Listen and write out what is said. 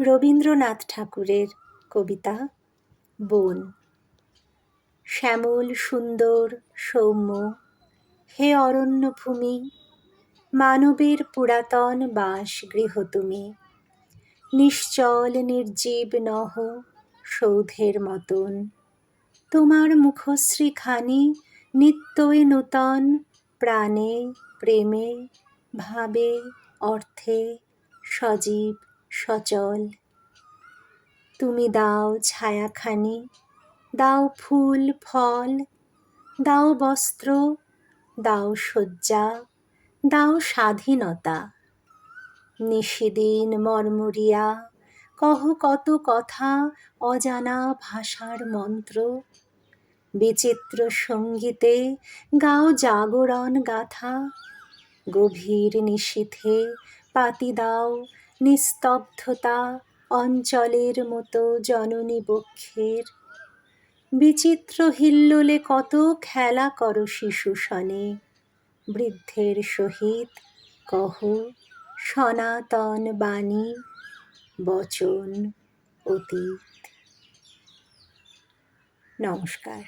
রবীন্দ্রনাথ ঠাকুরের কবিতা, বন। শ্যামল, সুন্দর, সৌম্য, হে অরণ্যভূমি, মানবের পুরাতন বাস গৃহ তুমি। নিশ্চল, নির্জীব নহ, সৌধের মতন। তোমার মুখশ্রীখানি নিত্যই নূতন, প্রাণে, প্রেমে, ভাবে, অর্থে সজীব সচল। তুমি দাও ছায়াখানি, দাও ফুল, ফল, দাও বস্ত্র, দাও শয্যা, দাও স্বাধীনতা। নিশিদিন মর্মরিয়া, কহ কত কথা অজানা ভাষার মন্ত্র। বিচিত্র সঙ্গীতে গাও জাগরণ গাথা, গভীর নিশীথে পাতি দাও নিস্তব্ধতা অঞ্চলের মতো জননী বক্ষের। বিচিত্র হিল্লোলে কত খেলা করো শিশু সনে। বৃদ্ধের সহিত কহ সনাতন বাণী, বচন, অতীত। নমস্কার।